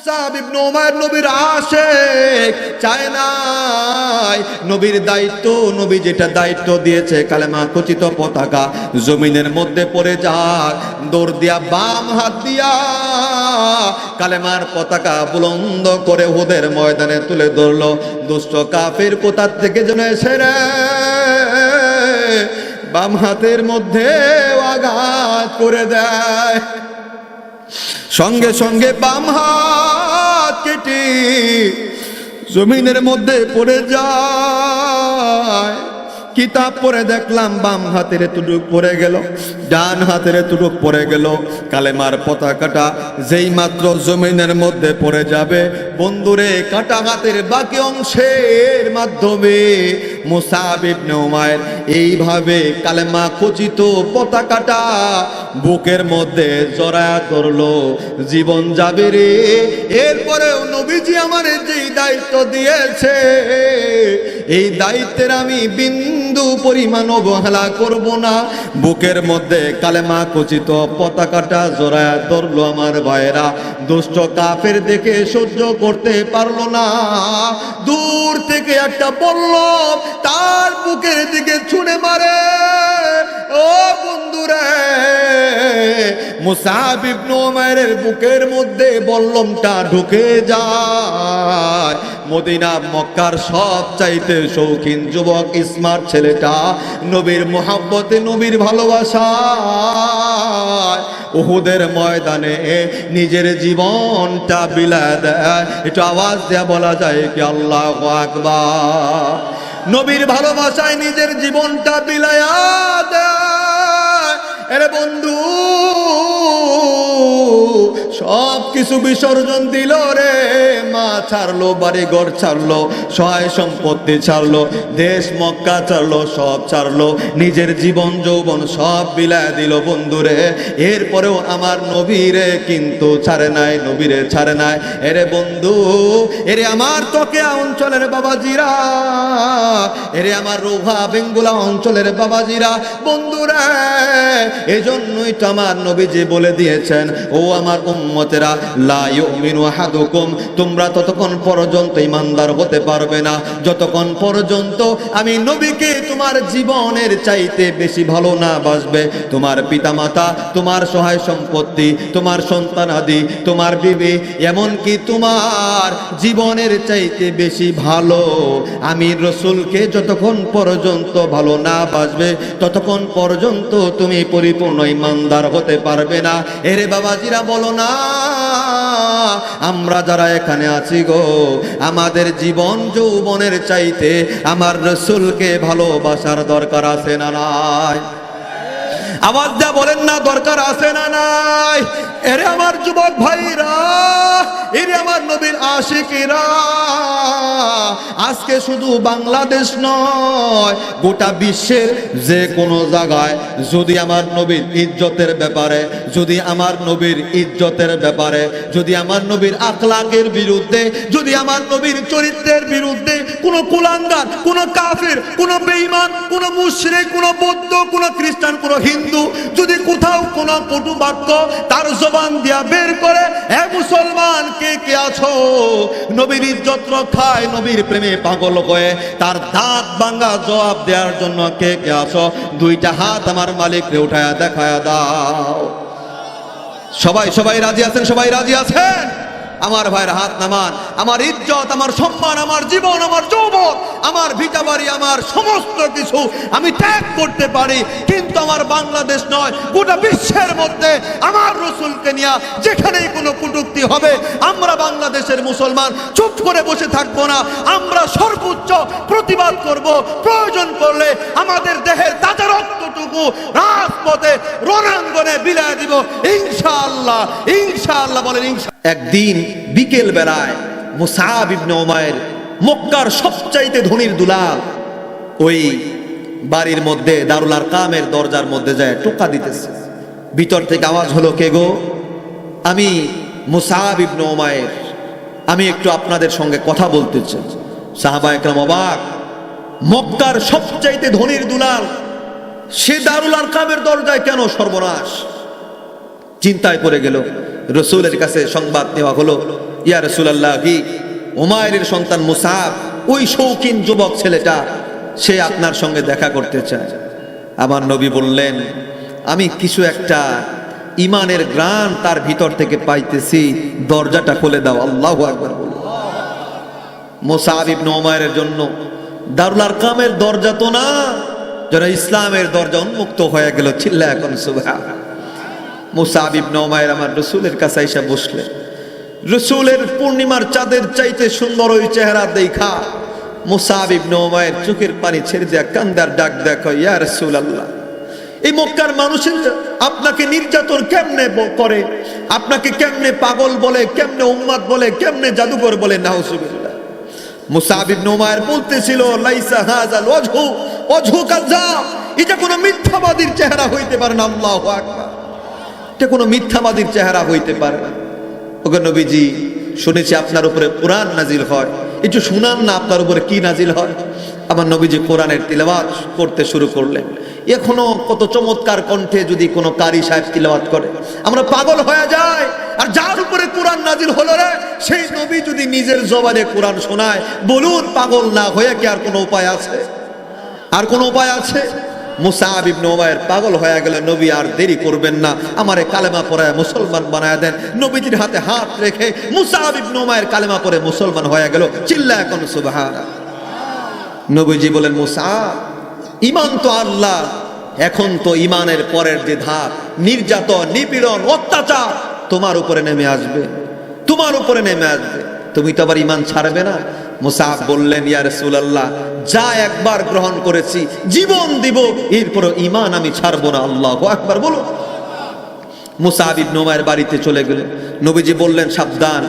মুসাব ইবনে নবীর দায়িত্ব, নবী যেটা দায়িত্ব দিয়েছে, কালেমা খচিত পতাকা মধ্যে যাক দিয়া বাম হাত দিয়া কালেমার পতাকা বুলন্দ করে হুদের ময়দানে তুলে ধরলো। দুষ্ট কাফের কোথার থেকে যেন এসে বাম হাতের মধ্যে আঘাত করে দেয়। সঙ্গে সঙ্গে বাম হাত কেটে জমিনের মধ্যে পড়ে যায়। কিতাব পরে দেখলাম, বাম হাতের তুটুক পরে গেল, ডান হাতের তুটুক পরে গেল। কালেমার পতাকাটা যেই মাত্র জমিনের মধ্যে পড়ে যাবে, বন্ধুরে, কাটা হাতের বাকি অংশের মাধ্যমে মুসাব ইবনে উমায়ের এইভাবে কালেমা খচিত পতাকাটা বুকের মধ্যে জড়ায়া ধরলো, জীবন যাবে রে। এরপরেও নবীজি আমার যেই দায়িত্ব দিয়েছে, এই দায়িত্বের আমি বিন্দু পরিমাণ অবহেলা করব না। বুকের মধ্যে কালেমা খচিত পতাকাটা জড়ায়া ধরলো আমার ভাইয়েরা। দুষ্ট কাফের দেখে সহ্য করতে পারল না। দূর থেকে একটা বলল তার বুকের দিকে ছুঁড়ে মারে। ও বন্ধুরে উমাইরের বুকের মধ্যে বল্লমটা ঢুকে যায়। মদিনা, মক্কার সব চাইতে শৌখিন যুবক, স্মার্ট ছেলেটা, নবীর মোহাব্বতে, নবীর ভালোবাসা উহুদের ময়দানে নিজের জীবনটা বিলায় দেয়। একটু আওয়াজ দেয়া বলা যায় কি আল্লাহ আকবার। নবীর ভালোবাসায় নিজের জীবনটা বিলায়া দেয়। এরে বন্ধু সব কিছু বিসর্জন দিল রে। মা ছাড়লো বাড়ি ঘর ছাড়লো, সহায় সম্পত্তি ছাড়লো, দেশ মক্কা ছাড়লো, সব ছাড়লো, নিজের জীবন, যৌবন সব বিলায় দিল বন্ধুরে এরপরেও আমার নবীরে কিন্তু ছাড়ে নাই নবীরে ছাড়ে নাই। এরে বন্ধু, এরে আমার তোকে অঞ্চলের বাবাজিরা, এরে আমার রোভা বেঙ্গুলা অঞ্চলের বাবাজিরা বন্ধুরা এজন্যই তো আমার নবীজি বলে দিয়েছেন, ও আমার উম্মতেরা, লা ইউমিনু আহাদুকুম, তোমরা ততক্ষণ পর্যন্ত ইমানদার হতে পারবে না। যতক্ষণ পর্যন্ত আমি নবীকে তোমার জীবনের চাইতে বেশি ভালো না বাসবে, তোমার পিতামাতা, তোমার সহায় সম্পত্তি, তোমার তোমার বিবি, এমনকি তোমার জীবনের চাইতে বেশি ভালো, আমি রসুলকে যতক্ষণ পর্যন্ত ভালো না বাসবে, ততক্ষণ পর্যন্ত তুমি পরিপূর্ণ ইমানদার হতে পারবে না। এরে বাবাজিরা, বলো না আমরা যারা এখানে আছি গো, আমাদের জীবন যৌবনের চাইতে আমার রসুলকে ভালোবাসার দরকার আছে না নাই? আওয়াজ দেয়া বলেন না, দরকার আছে না নাই? এরে আমার যুবক ভাইরা, এরে আমার নবীর আশিকেরা। আজকে শুধু বাংলাদেশ নয়, গোটা বিশ্বের যে কোনো জায়গায় যদি আমার নবীর ইজ্জতের ব্যাপারে, যদি আমার নবীর ইজ্জতের ব্যাপারে, যদি আমার নবীর আখলাকের বিরুদ্ধে, যদি আমার নবীর চরিত্রের বিরুদ্ধে কোনো কুলাঙ্গার, কোনো কাফের, কোনো বেঈমান, কোনো মুশরিক, কোনো বৌদ্ধ, কোনো খ্রিস্টান, কোনো হিন্দু যদি কোথাও কোনো কটু বাক্য তার জবান দিয়া বের করে, এ মুসলমান, কে কে আছো? নবীর ইজ্জত রক্ষায় নবীর প্রেমে পাগল হয়ে তার দাঁত ভাঙ্গা জবাব দেওয়ার জন্য কে কে আছো? দুইটা হাত আমার মালিককে উঠায়া দেখায়া দাও। সবাই সবাই রাজি আছেন? সবাই রাজি আছেন? আমার ভাইয়ের হাত নামান, আমার ইজ্জত, আমার সম্মান, আমার জীবন, আমার যৌবন, আমার ভিটা বাড়ি, আমার সমস্ত কিছু আমি ত্যাগ করতে পারি। কিন্তু আমার বাংলাদেশ নয়, গোটা বিশ্বের মধ্যে আমার রসুলকে নিয়ে যেখানেই কোনো কটুক্তি হবে, আমরা বাংলাদেশের মুসলমান, চুপ করে বসে থাকব না। আমরা সর্বোচ্চ প্রতিবাদ করব। প্রয়োজন করলে আমাদের দেহের তাজা রক্তটুকু রাজপথে রণাঙ্গনে বিলায় দিব। ইনশাআল্লাহ ইনশাআল্লাহ বলেন ইনশা একদিন বিকেল বেলায় মুসাব ইবনে ওমায়ের মক্কার সবচাইতে ধনির দুলাল ওই বাড়ির মধ্যে দারুল কামের দরজার মধ্যে যায় টোকা দিতেছে। ভিতর থেকে আওয়াজ হলো, কে গো? আমি মুসাব ইবনে ওমায়ের আমি একটু আপনাদের সঙ্গে কথা বলতে চাই। সাহাবা একরাম অবাক। মক্কার সবচাইতে ধনির দুলাল, সে দারুল কামের দরজায় কেন সর্বনাশ? চিন্তায় পড়ে গেল। রসুলের কাছে সংবাদ নেওয়া হলো, ইয়া রসুলাল্লাহ কি ওমায়ের সন্তান মুসাব ওই শৌখিন যুবক ছেলেটা, সে আপনার সঙ্গে দেখা করতে চায়। আমার নবী বললেন, আমি কিছু একটা ইমানের গ্রান তার ভিতর থেকে পাইতেছি, দরজাটা খুলে দাও, আল্লাহ একবার বলুন মোসাব ইবনে ওমায়ের জন্য, দারুল আরকামের দরজা তো না, যেন ইসলামের দরজা উন্মুক্ত হয়ে গেল চিল্লা এখন সুবহান মুসাব ইবনে আমার রসুলের কাছে এসে বসলেন রসুলের পূর্ণিমার চাঁদের চাইতে সুন্দর ওই চেহারা দেখা। মুসাব ইবনে চোখের পানি ছেড়ে দেয়া কান্দার ডাক দেখো, ইয়া রসুল আল্লাহ এই মক্কার মানুষের আপনাকে নির্যাতন কেমনে করে? আপনাকে কেমনে পাগল বলে, কেমনে উম্মাদ বলে, কেমনে জাদুকর বলে? নাউসুবিল্লাহ মুসাব ইবনে উমায়ের বলতেছিল, লাইসা কাযাব এটা কোনো মিথ্যাবাদীর চেহারা হইতে পারে না এটা কোনো মিথ্যাবাদীর চেহারা হইতে পারে। ওগো নবীজি, শুনেছি আপনার উপরে কোরআন নাজিল হয়। একটু শুনান না আপনার উপরে কি নাজিল হয়। আমার নবীজি কোরআনের তিলাওয়াত করতে শুরু করলেন। এখনও কত চমৎকার কণ্ঠে যদি কোনো কারি সাহেব তিলাওয়াত করে, আমরা পাগল হয়ে যায় আর যার উপরে কোরআন নাজিল হলো রে, সেই নবী যদি নিজের জবানে কোরআন শোনায়, বলুন পাগল না হয়ে কি আর কোনো উপায় আছে? আর কোনো উপায় আছে? মুসাব ইবনে পাগল হয়ে গেলে, নবী আর দেরি করবেন না। আমারে কালেমা পড়ায় মুসলমান বানায় দেন। নবীজির হাতে হাত রেখে মুসাব ইবনে কালেমা পড়ে মুসলমান হয়ে গেল। চিল্লা এখন সুবহানা নবীজি বলেন, মুসাব ইমান তো আল্লাহ, এখন তো ইমানের পরের যে ধাপ, নির্যাতন, নিপীড়ন, অত্যাচার, তোমার উপরে নেমে আসবে। তোমার উপরে নেমে আসবে। তুমি তো আবার ইমান ছাড়বে না। মুসাফ বললেন, ইয়া রাসূলুল্লাহ, যা একবার গ্রহণ করেছি, জীবন দিব এরপর ইমান আমি ছাড়বো না, আল্লাহু একবার বলো মুসাহিদ নোমায়ের বাড়িতে চলে গেলেন। নবীজি বললেন, সাবধান,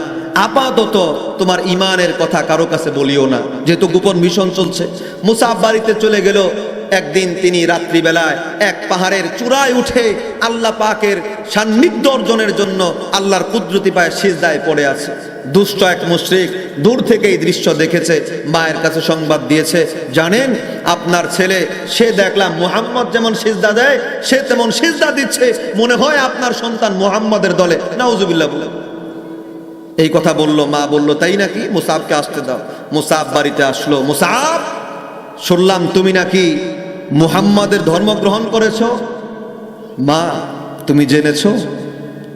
আপাতত তোমার ইমানের কথা কারও কাছে বলিও না, যেহেতু গোপন মিশন চলছে। মুসাফ বাড়িতে চলে গেল একদিন তিনি রাত্রিবেলায় এক পাহাড়ের চূড়ায় উঠে আল্লাহ পাকের সান্নিধ্য অর্জনের জন্য আল্লাহর কুদরতি পায়ে সিজদায় পড়ে আছে। দুষ্ট এক মুশরিক দূর থেকে এই দৃশ্য দেখেছে, মায়ের কাছে সংবাদ দিয়েছে, জানেন আপনার ছেলে, সে দেখলাম মোহাম্মদ যেমন সিজদা দেয়, সে তেমন সিজদা দিচ্ছে, মনে হয় আপনার সন্তান মোহাম্মদের দলে। নাউজুবিল্লাহ বলে। এই কথা বলল, মা বলল, তাই নাকি? মুসাবকে আসতে দাও। মুসাব বাড়িতে আসলো মুসাফ শুনলাম তুমি নাকি মুহাম্মাদের ধর্ম গ্রহণ করেছ? মা, তুমি জেনেছো?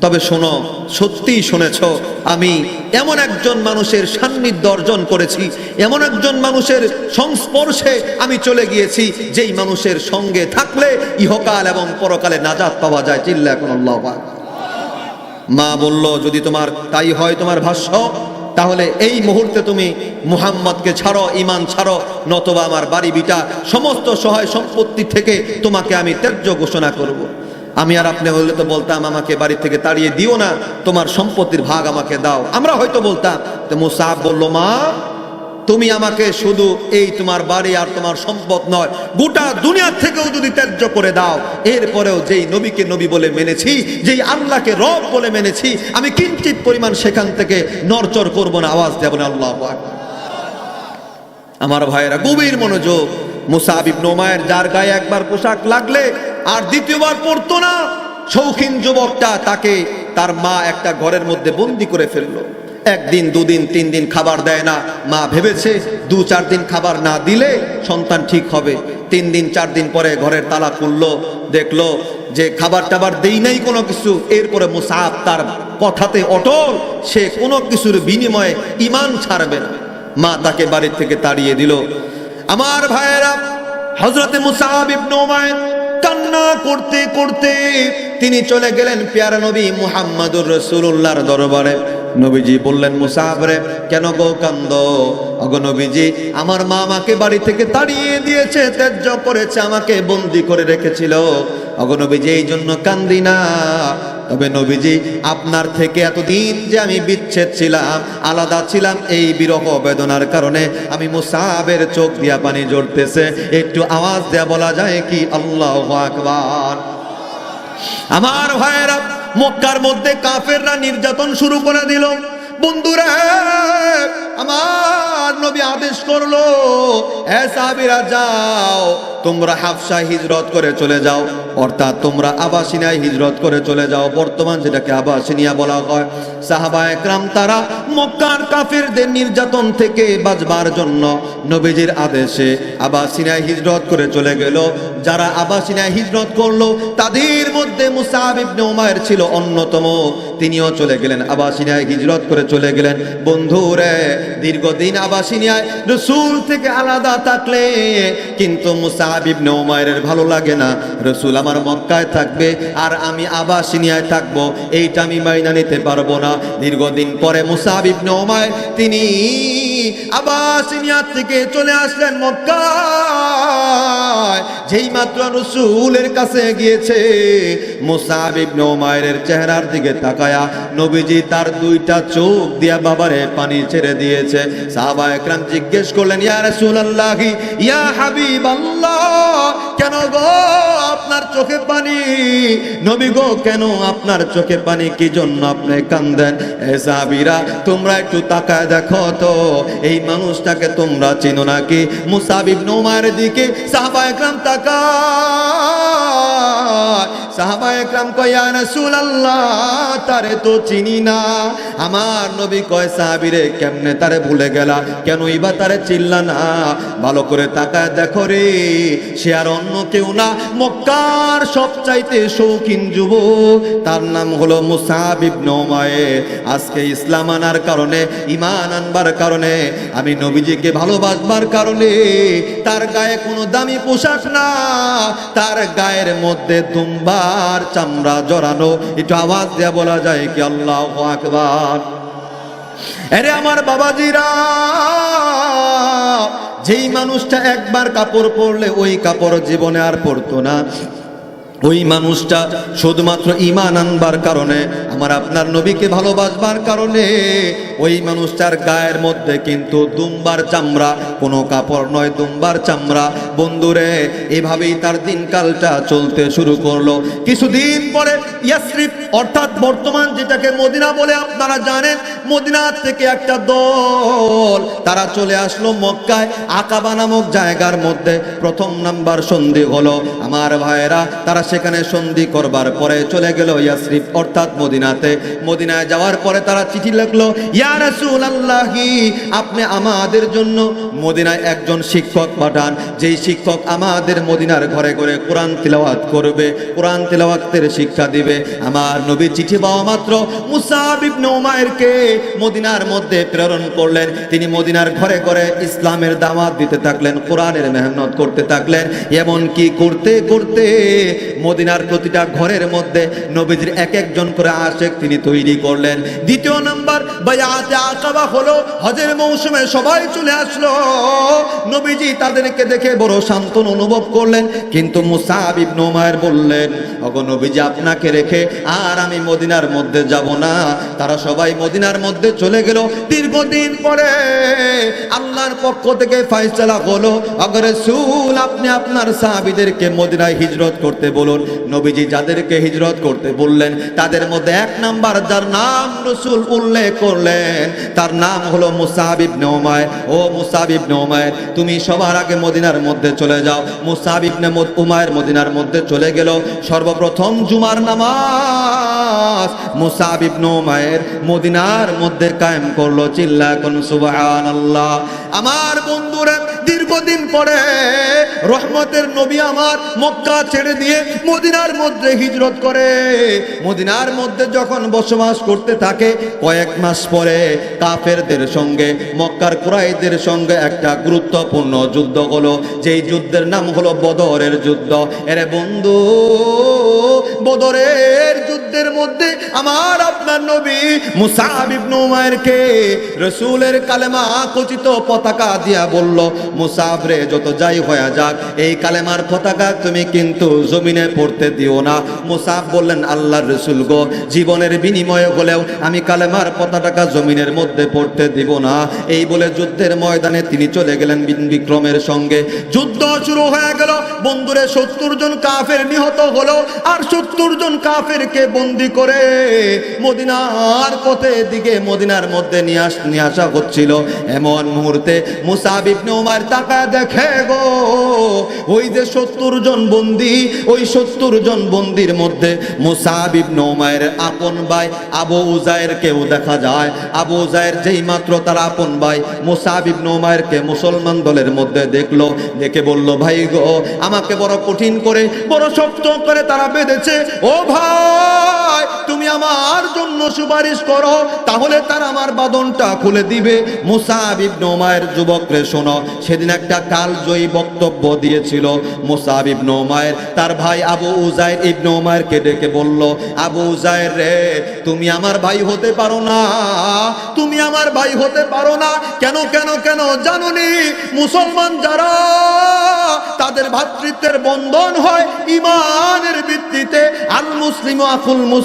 তবে শোনো, সত্যিই শুনেছ, আমি এমন একজন মানুষের সান্নিধ্য অর্জন করেছি, এমন একজন মানুষের সংস্পর্শে আমি চলে গিয়েছি, যেই মানুষের সঙ্গে থাকলে ইহকাল এবং পরকালে নাজাত পাওয়া যায়, চিল্লা এখন মা বলল, যদি তোমার তাই হয় তোমার ভাষ্য তাহলে এই মুহূর্তে তুমি মুহাম্মদকে ছাড়ো ইমান ছাড়ো, নতবা আমার বাড়ি বিটা, সমস্ত সহায় সম্পত্তি থেকে তোমাকে আমি ত্যায্য ঘোষণা করব। আমি আর আপনি হলে তো বলতাম, আমাকে বাড়ি থেকে তাড়িয়ে দিও না, তোমার সম্পত্তির ভাগ আমাকে দাও আমরা হয়তো বলতাম, তো মুসাহ বলল, মা তুমি আমাকে শুধু এই তোমার বাড়ি আর তোমার সম্পদ নয়, গোটা দুনিয়ার থেকেও যদি ত্যায্য করে দাও, এরপরেও যেই নবীকে নবী বলে মেনেছি, যেই আল্লাহকে রব বলে মেনেছি, আমি কিঞ্চিত পরিমাণ সেখান থেকে নরচর করব না, আওয়াজ দেব না, আল্লাহ আমার ভাইয়েরা, গভীর মনোযোগ, মুসাব নোমায়ের যার গায়ে একবার পোশাক লাগলে আর দ্বিতীয়বার পরতো না, শৌখিন যুবকটা তাকে তার মা একটা ঘরের মধ্যে বন্দি করে ফেলল। একদিন, দুদিন তিন দিন খাবার দেয় না। মা ভেবেছে দু, চার দিন খাবার না দিলে সন্তান ঠিক হবে। তিন দিন, চার দিন পরে ঘরের তালা খুললো, দেখল যে খাবার টাবার দেই নাই কোনো কিছু। এরপরে মুসাফ তার কথাতে অটল, সে কোনো কিছুর বিনিময়ে ইমান ছাড়বে না। মা তাকে বাড়ির থেকে তাড়িয়ে দিল, আমার ভাইয়েরা হজরতে মুসাহাব ইবনে উমায়ের কান্না করতে করতে তিনি চলে গেলেন পেয়ারা নবী মুহাম্মাদুর রসুল্লাহর দরবারে। নবীজি বললেন মুসাহাব রে কেন গো কান্দ? অগনবীজি আমার মা আমাকে বাড়ি থেকে তাড়িয়ে দিয়েছে, ত্যায্য করেছে, আমাকে বন্দি করে রেখেছিল। অগনবীজি এই জন্য কান্দি না। তবে নবীজি, আপনার থেকে এতদিন যে আমি বিচ্ছেদ ছিলাম, আলাদা ছিলাম এই বিরহ বেদনার কারণে আমি মুসাবের চোখ দিয়া পানি জড়তেছে একটু আওয়াজ দেয়া বলা যায় কি? আল্লাহ আকবার। আমার ভাইয়েরা, মক্কার মধ্যে কাফেররা নির্যাতন শুরু করে দিল। বন্ধুরা, আমার নবী আদেশ করল, এ যাও, তোমরা হাফসা হিজরত করে চলে যাও। অর্থাৎ তোমরা আবাসিনায় হিজরত করে চলে যাও। বর্তমান যেটাকে আবাসিনিয়া বলা হয়, সাহাবা একরাম তারা মক্কার কাফেরদের নির্যাতন থেকে বাঁচবার জন্য নবীজির আদেশে আবাসিনায় হিজরত করে চলে গেল। যারা আবাসিনায় হিজরত করল, তাদের মধ্যে মুসাব ইবনে উমায়ের ছিল অন্যতম। তিনিও চলে গেলেন আবাসিনায় হিজরত করে চলে গেলেন। বন্ধুরে, দীর্ঘদিন আবাসিনিয়ায় রসুল থেকে আলাদা থাকলে কিন্তু মুসাব ইবনে উমায়ের ভালো লাগে না। রসুল আমার মক্কায় থাকবে আর আমি আবাসিনিয়ায় থাকব। এইটা আমি মাইনা নিতে পারব না। দীর্ঘদিন পরে মুসাব ইবনে উমায়ের তিনি আবাসিনিয়া থেকে চলে আসলেন মক্কায়। যেই মাত্র রসুলের কাছে গিয়েছে মুসাব নৌমায়ের চেহারার দিকে তাকায়া নবীজি তার দুইটা চোখ দিয়া বাবারে পানি ছেড়ে দিয়েছে। সাহাবা একরাম জিজ্ঞেস করলেন, ইয়া রাসূলুল্লাহি, ইয়া হাবিবাল্লাহ, কেন গো আপনার চোখে পানি? নবী গো, কেন আপনার চোখে পানি? কি জন্য আপনি কান্দেন এ সাহাবীরা, তোমরা একটু তাকায় দেখো তো, এই মানুষটাকে তোমরা চিনো নাকি? মুসাব ইবনে উমায়ের দিকে সাহাবা একরাম তাকায়। ভুলে করে তাকায় দেখো রে, সে আর অন্য কেউ না। মক্কার শৌখিন যুবক, তার নাম হলো মুসাব ইবনে আজকে ইসলাম আনার কারণে, ঈমান আনবার কারণে, আমি নবীজিকে ভালোবাসবার কারণে, তার গায়ে কোনো দামি পোশাক না। তার গায়ের মধ্যে দুম্বার চামড়া জড়ানো, একটু আওয়াজ দেওয়া বলা যায় কি আল্লাহ আকবার। আরে আমার বাবাজিরা, যেই মানুষটা একবার কাপড় পরলে ওই কাপড় জীবনে আর পড়তো না। ওই মানুষটা শুধুমাত্র ইমান আনবার কারণে, আমার আপনার নবীকে ভালোবাসবার কারণে, ওই মানুষটার গায়ের মধ্যে কিন্তু দুম্বার চামড়া, কোনো কাপড় নয়, দুম্বার চামড়া। বন্ধুরে, এভাবেই তার দিনকালটা চলতে শুরু করল। কিছুদিন পরে ইয়াসরিফ, অর্থাৎ বর্তমান যেটাকে মদিনা বলে আপনারা জানেন, মদিনা থেকে একটা দল, তারা চলে আসলো মক্কায়, আকাবা নামক জায়গার মধ্যে প্রথম নাম্বার সন্ধি হলো। আমার ভাইয়েরা, তারা সেখানে সন্ধি করবার পরে চলে গেল ইয়াসরিফ। অর্থাৎ মদিনাতে। মদিনায় যাওয়ার পরে তারা চিঠি লিখলো, ইয়া রাসূলুল্লাহি, আপনি আমাদের জন্য মদিনায় একজন শিক্ষক পাঠান। যেই শিক্ষক আমাদের মদিনার ঘরে ঘরে কোরআন তিলাওয়াত করবে, কোরআন তিলাওয়াতের শিক্ষা দিবে। আমার নবী চিঠি পাওয়া মাত্র মুসাব ইবনে উমাইরকে মদিনার মধ্যে প্রেরণ করলেন। তিনি মদিনার ঘরে ঘরে ইসলামের দাওয়াত দিতে থাকলেন, কোরআনের মেহনত করতে থাকলেন। এমন কি করতে করতে মদিনার প্রতিটা ঘরের মধ্যে নবীজির এক একজন করে আশেক তিনি তৈরি করলেন। দ্বিতীয় নাম্বার বায়াতে আকাবা হলো, হজের মৌসুমে সবাই চলে আসলো। নবীজি তাদেরকে দেখে বড় শান্তন অনুভব করলেন, কিন্তু মুসাব ইবনে উমায়ের বললেন ওগো নবীজি, আপনাকে রেখে আর আমি মদিনার মধ্যে যাব না। তারা সবাই মদিনার মধ্যে চলে গেল। দীর্ঘদিন পরে আল্লাহর পক্ষ থেকে ফাইসলা হলো অগরে সুল আপনি আপনার সাহাবীদেরকে মদিনায় হিজরত করতে বলুন, নবীজি যাদেরকে হিজরত করতে বললেন, তাদের মধ্যে এক নাম্বার যার নাম রসুল উল্লেখ করলেন, তার নাম হলো মুসাব নৌমায় ও মুসাহিব নৌমায় তুমি সবার আগে মদিনার মধ্যে চলে যাও। মুসাব নে উমায়ের মদিনার মধ্যে চলে গেল। সর্বপ্রথম জুমার নামাজ। মুসাব ইবনে উমায়ের মদিনার মধ্যে কায়েম করল, চিল্লা কোন সুবহানাল্লাহ। আমার বন্ধুরা দীর্ঘদিন পরে রহমতের নবী আমার মক্কা ছেড়ে দিয়ে মদিনার মধ্যে হিজরত করে। মদিনার মধ্যে যখন বসবাস করতে থাকে, কয়েক মাস পরে কাফেরদের সঙ্গে, মক্কার কুরাইদের সঙ্গে একটা গুরুত্বপূর্ণ যুদ্ধ হলো। যেই যুদ্ধের নাম হলো বদরের যুদ্ধ। এরে বন্ধু, বদরের যুদ্ধের মধ্যে আমার আপনার নবী মুসাব ইবনে রসুলের কালেমা খচিত পতাকা দিয়া বলল মুসাব রে, যত যাই হয়ে যাক, এই কালেমার পতাকা তুমি কিন্তু জমিনে পড়তে দিও না। মুসাব বললেন, আল্লাহর রসুল গো, জীবনের বিনিময়ে হলেও আমি কালেমার পতাকাটা জমিনের মধ্যে পড়তে দিব না। এই বলে যুদ্ধের ময়দানে তিনি চলে গেলেন বিন- বিক্রমের সঙ্গে। যুদ্ধ শুরু হয়ে গেল। বন্ধুরে, সত্তর জন কাফের নিহত হলো। আর সত্তর জন কাফেরকে বন্দি করে মদিনার পথে দিকে মদিনার মধ্যে নিয়ে আস হচ্ছিল। এমন মুহূর্তে মুসাব ইবনে উমার তাকা দেখে গো, ওই যে সত্তর জন বন্দি, ওই সত্তর জন বন্দির মধ্যে মুসাব ইবনে উমায়ের আপন ভাই আবু উজায়ের কেউ দেখা যায়। আবু উজায়ের যেই মাত্র তার আপন ভাই মুসাব ইবনে উমায়েরকে মুসলমান দলের মধ্যে দেখল, দেখে বলল, ভাই গো, আমাকে বড় কঠিন করে, বড় শক্ত করে তারা বেঁধেছে। ও ভাই তুমি আমার জন্য সুপারিশ করো, তাহলে তার আমার বাদনটা খুলে দিবে। মুসাব ইবনে উমায়ের যুবকরে শোনো, সেদিন একটা কালজয়ী বক্তব্য দিয়েছিল মুসাব ইবনে উমায়ের। তার ভাই আবু উজায়ের ইবনে উমায়েরকে ডেকে বলল, আবু উজায়ের রে, তুমি আমার ভাই হতে পারো না, তুমি আমার ভাই হতে পারো না। কেন কেন কেন জানুনি? মুসলমান যারা, তাদের ভাতৃত্বের বন্ধন হয় ইমানের ভিত্তিতে। আল মুসলিম আফুল মুসলিম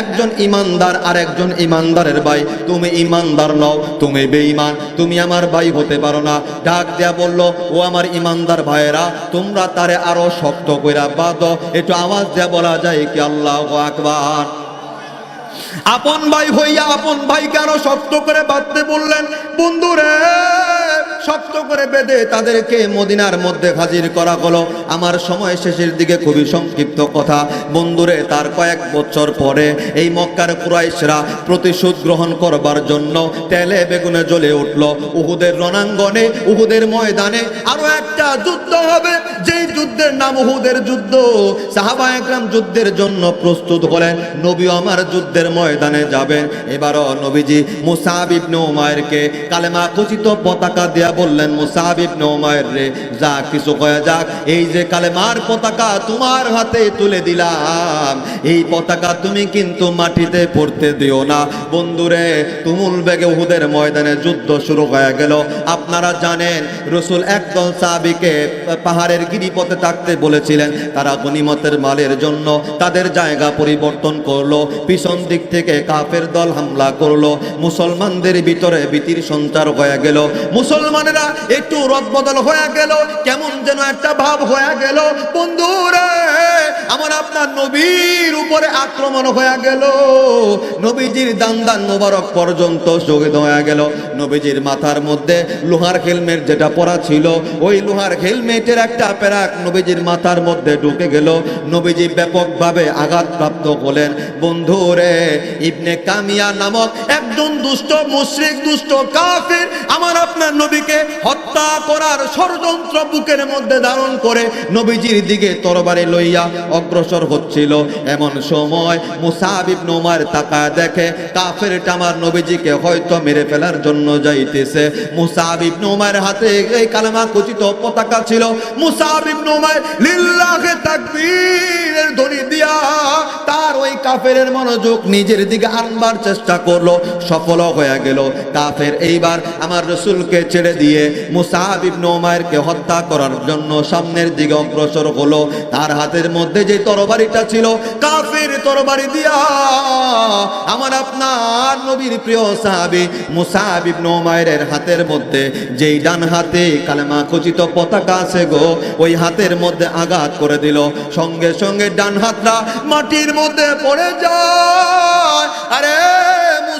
একজন ইমানদার আর একজন ইমানদারের ভাই। তুমি ইমানদার নও, তুমি বেঈমান, তুমি আমার ভাই হতে পারো না। ডাক দেয়া বলল, ও আমার ইমানদার ভাইয়েরা, তোমরা তারে আরও শক্ত কইরা বাদ একটু আওয়াজ দেয়া বলা যায় কি, আল্লাহ আকবার। আপন ভাই হইয়া আপন ভাইকে আরও শক্ত করে বাঁধতে বললেন, বন্ধুরে শক্ত করে বেঁধে তাদেরকে মদিনার মধ্যে হাজির করা হলো। আমার সময় শেষের দিকে খুবই সংক্ষিপ্ত কথা। বন্ধুরে, তার কয়েক বছর পরে এই মক্কার কুরাইশরা প্রতিশোধ গ্রহণ করবার জন্য তেলে বেগুনে জ্বলে উঠল। উহুদের রণাঙ্গনে, উহুদের ময়দানে আরও একটা যুদ্ধ হবে। যেই যুদ্ধের নাম উহুদের যুদ্ধ। সাহাবা একরাম যুদ্ধের জন্য প্রস্তুত হলেন। নবী আমার যুদ্ধের ময়দানে যাবেন। এবারও নবীজি মুসাব ইবনে উমায়েরকে কালেমা খচিত পতাকা দেয়া বললেন, মুসাব ইবনে উমায়ের রে, যা কিছু কয়া যাক। এই যে কালেমার পতাকা তোমার হাতে তুলে দিলাম, এই পতাকা তুমি কিন্তু মাটিতে পড়তে দিও না। বন্ধুরে, তুমুল বেগে উহুদের ময়দানে যুদ্ধ শুরু হয়ে গেল। আপনারা জানেন, রসুল একদল সাহাবিকে পাহাড়ের গিরিপথে থাকতে বলেছিলেন। তারা গনিমতের মালের জন্য তাদের জায়গা পরিবর্তন করল, পিছন দিক থেকে কাফের দল হামলা করল, মুসলমানদের ভিতরে ভীতির সঞ্চার হয়ে গেল। মুসলমানেরা একটু রদ বদল হয়ে গেল কেমন যেন একটা ভাব হয়ে গেল। বন্ধুরে আমার আপনার নবীর উপরে আক্রমণ হয়ে গেল। নবীজির দান দান মোবারক পর্যন্ত শহীদ হয়ে গেল। নবীজির মাথার মধ্যে লোহার হেলমেট যেটা পরা ছিল, ওই লোহার হেলমেটের একটা প্যারাক নবীজির মাথার মধ্যে ঢুকে গেল। নবীজি ব্যাপকভাবে আঘাতপ্রাপ্ত হলেন। বন্ধুরে ইবনে কামিয়া নামক একজন দুষ্ট মুশরিক, দুষ্ট কাফের আমার আপনার নবীকে হত্যা করার ষড়যন্ত্র বুকের মধ্যে ধারণ করে নবীজির দিকে তরবারে লইয়া অগ্রসর হচ্ছিল। এমন সময় মুসাব ইবনে উমার তাকায় দেখে কাফেরটা আমার নবীজিকে হয়তো মেরে ফেলার জন্য যাইতেছে। মুসাব ইবনে উমার হাতে এই কালেমা খচিত পতাকা ছিল। মুসাব ইবনে উমার লিল্লাহে তাকবীরের ধ্বনি দিয়া তার ওই কাফের মনোযোগ নিজের দিকে আনবার চেষ্টা করল সফল হয়ে গেল। কাফের এইবার আমার রসুলকে ছেড়ে দিয়ে মুসাব ইবনে উমায়েরকে হত্যা করার জন্য সামনের দিকে অগ্রসর হলো। তার হাতের মধ্যে যে তরবারিটা ছিল, কাফের তরবারি দিয়া আমার আপনার নবীর প্রিয় সাহাবি মুসাহিব নোমায়ের হাতের মধ্যে, যেই ডান হাতে কালেমা খচিত পতাকা আছে গো, ওই হাতের মধ্যে আঘাত করে দিল। সঙ্গে সঙ্গে ডান হাতটা মাটির মধ্যে পড়ে যায়। আরে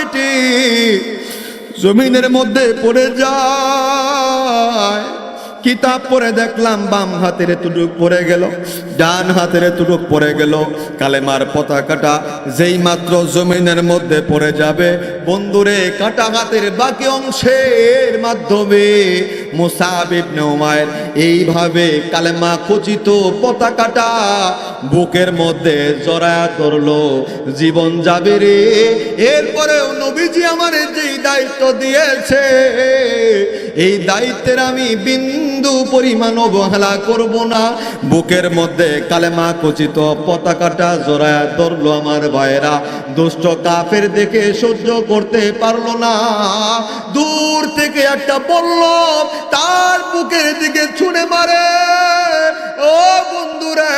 কেটে জমিনের মধ্যে পড়ে যায়। কিতাব পরে দেখলাম, বাম হাতের তুটুক পরে গেল, ডান হাতের তুটুক পরে গেল। কালেমার পতাকাটা যেই মাত্র জমিনের মধ্যে পড়ে যাবে। বন্ধুরে, কাটা হাতের বাকি অংশের মাধ্যমে মুসাব ইবনে এইভাবে কালেমা খচিত পতাকাটা বুকের মধ্যে জড়ায়া ধরলো। জীবন যাবে রে। এরপরেও নবীজি আমার যেই দায়িত্ব দিয়েছে, এই দায়িত্বের আমি বিন্দু পরিমাণ অবহেলা করব না। বুকের মধ্যে কালেমা কচিত পতাকাটা জোরায় ধরলো আমার ভাইরা দুষ্ট কাফের দেখে সহ্য করতে পারল না। দূর থেকে একটা বলল তার বুকের দিকে ছুঁড়ে মারে। ও বন্ধুরে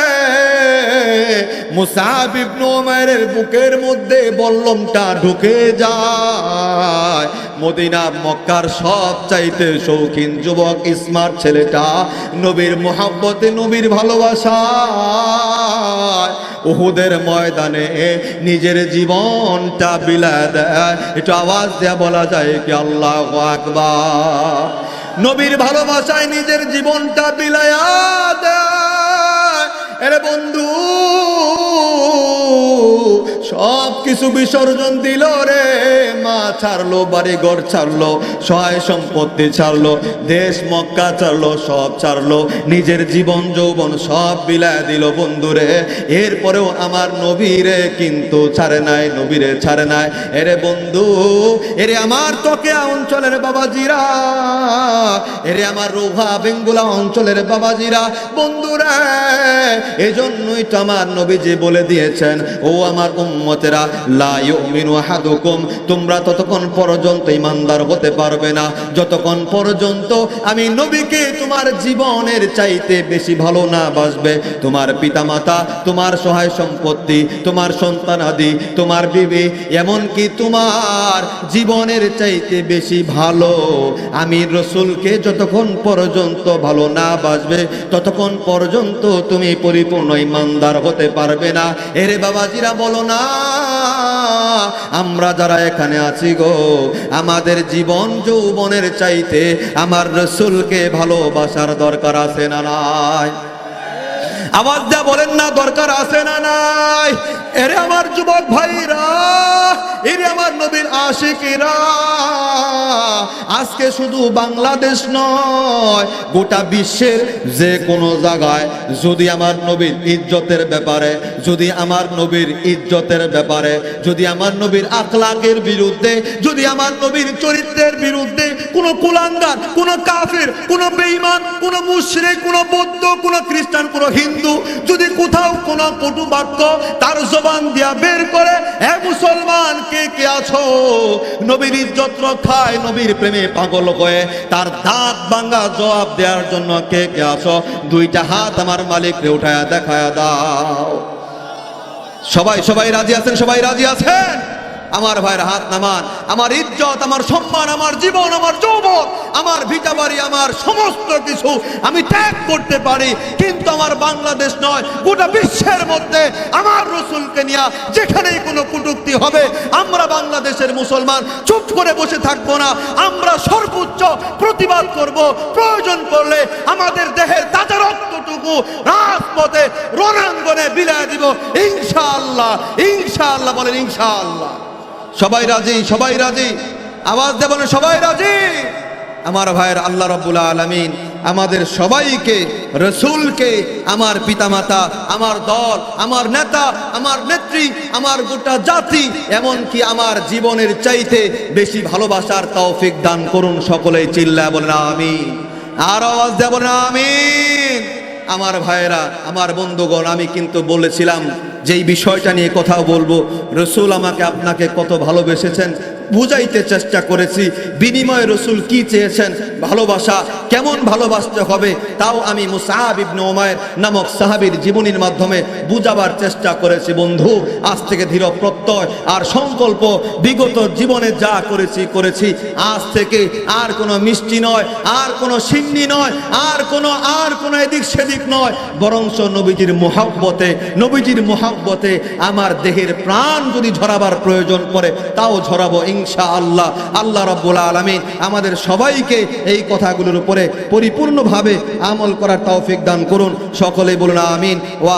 মুসাব ইবনে উমাইরের বুকের মধ্যে বল্লমটা ঢুকে যায়। মদিনা, মক্কার সব চাইতে শৌখিন যুবক স্মার্ট ছেলেটা, নবীর মোহাব্বতে, নবীর ভালোবাসা উহুদের ময়দানে নিজের জীবনটা বিলা দেয়। একটু আওয়াজ দেয়া বলা যায় কি আল্লাহ আকবার। নবীর ভালোবাসায় নিজের জীবনটা বিলায়া দেয়। কিছু বিসর্জন দিল রে। মা ছাড়লো বাড়ি ঘর ছাড়লো, সহায় সম্পত্তি ছাড়লো, দেশ মক্কা ছাড়লো, সব ছাড়লো, নিজের জীবন, যৌবন সব বিলায় দিল বন্ধুরে এরপরেও আমার নবীরে কিন্তু ছাড়ে নাই নবীরে ছাড়ে নাই। এরে বন্ধু, এরে আমার তোকে অঞ্চলের বাবাজিরা, এরে আমার রোভা বেঙ্গুলা অঞ্চলের বাবাজিরা বন্ধুরা এজন্যই তো আমার নবীজি বলে দিয়েছেন, ও আমার উম্মতেরা তোমরা ততক্ষণ পর্যন্ত ইমানদার হতে পারবে না। যতক্ষণ পর্যন্ত আমি নবীকে তোমার জীবনের চাইতে বেশি ভালো না বাসবে, তোমার পিতামাতা, তোমার সহায় সম্পত্তি, তোমার সন্তানাদি তোমার বিবি, এমনকি তোমার জীবনের চাইতে বেশি ভালো, আমি রসুলকে যতক্ষণ পর্যন্ত ভালো না বাসবে, ততক্ষণ পর্যন্ত তুমি পরিপূর্ণ ইমানদার হতে পারবে না। এরে বাবাজিরা, বলো না। আমরা যারা এখানে আছি গো, আমাদের জীবন যৌবনের চাইতে আমার রসুলকে ভালোবাসার দরকার আছে না নাই? আওয়াজ যা বলেন না, দরকার আছে না নাই? এরে আমার যুবক ভাইরা, এরে আমার নবীর আশিকেরা। আজকে শুধু বাংলাদেশ নয়, গোটা বিশ্বের যে কোনো জায়গায় যদি আমার নবীর ইজ্জতের ব্যাপারে, যদি আমার নবীর ইজ্জতের ব্যাপারে, যদি আমার নবীর আখলাকের বিরুদ্ধে, যদি আমার নবীর চরিত্রের বিরুদ্ধে কোনো কুলাঙ্গার, কোনো কাফের, কোনো বেঈমান, কোনো মুশরিক, কোনো বৌদ্ধ, কোনো খ্রিস্টান, কোনো হিন্দু যদি কোথাও কোনো কটু বাক্য তার জবান দিয়া বের করে হে মুসলমান, কে কে আছো? নবীর ইজ্জত রক্ষায় নবীর প্রেমে পাগল হয়ে তার দাঁত ভাঙ্গা জবাব দেওয়ার জন্য কে কে আছো? দুইটা হাত আমার মালিককে উঠায়া দেখায়া দাও। সবাই সবাই রাজি আছেন? সবাই রাজি আছেন? আমার ভাইয়ের হাত নামান, আমার ইজ্জত, আমার সম্মান, আমার জীবন, আমার যৌবন, আমার ভিটা বাড়ি আমার সমস্ত কিছু আমি ত্যাগ করতে পারি। কিন্তু আমার বাংলাদেশ নয়, গোটা বিশ্বের মধ্যে আমার রসুলকে নিয়ে যেখানেই কোনো কটূক্তি হবে, আমরা বাংলাদেশের মুসলমান, চুপ করে বসে থাকব না। আমরা সর্বোচ্চ প্রতিবাদ করব। প্রয়োজন পড়লে আমাদের দেহের তাজা রক্তটুকু রাজপথে রণাঙ্গনে বিলায় দিব। ইনশাআল্লাহ ইনশাআল্লাহ বলেন ইনশাআল্লাহ। সবাই রাজি সবাই রাজি। আওয়াজ দেব না সবাই রাজি। আমার ভাইয়ের আল্লাহ রব্বুল আলমিন আমাদের সবাইকে, রসুলকে, আমার পিতামাতা, আমার দল, আমার নেতা, আমার নেত্রী, আমার গোটা জাতি, এমনকি আমার জীবনের চাইতে বেশি ভালোবাসার তৌফিক দান করুন সকলেই। চিল্লা বলেন আমি আর আওয়াজ দেব না আমিন। আমার ভাইয়েরা, আমার বন্ধুগণ, আমি কিন্তু বলেছিলাম, যেই বিষয়টা নিয়ে কথা বলব, রসুল আমাকে আপনাকে কত ভালোবেসেছেন বুঝাইতে চেষ্টা করেছি, বিনিময় রসুল কি চেয়েছেন, ভালোবাসা কেমন ভালোবাসতে হবে, তাও আমি মুসাহাব ওমায়ের নামক সাহাবীর জীবনীর মাধ্যমে বুঝাবার চেষ্টা করেছি, বন্ধু, আজ থেকে ধীর প্রত্যয় আর সংকল্প, বিগত জীবনে যা করেছি করেছি, আজ থেকে আর কোনো মিষ্টি নয়, আর কোনো সিন্নি নয়, আর কোনো আর কোনো এদিক সেদিক নয় বরঞ্চ নবীজির মোহাব্বতে নবীজির মোহাব্বতে আমার দেহের প্রাণ যদি ঝরাবার প্রয়োজন পড়ে, তাও ঝরাবো ইনশা আল্লাহ আল্লাহ রব্বুল আলমিন আমাদের সবাইকে এই কথাগুলোর উপরে পরিপূর্ণভাবে আমল করার তৌফিক দান করুন। সকলে বলুন আমিন।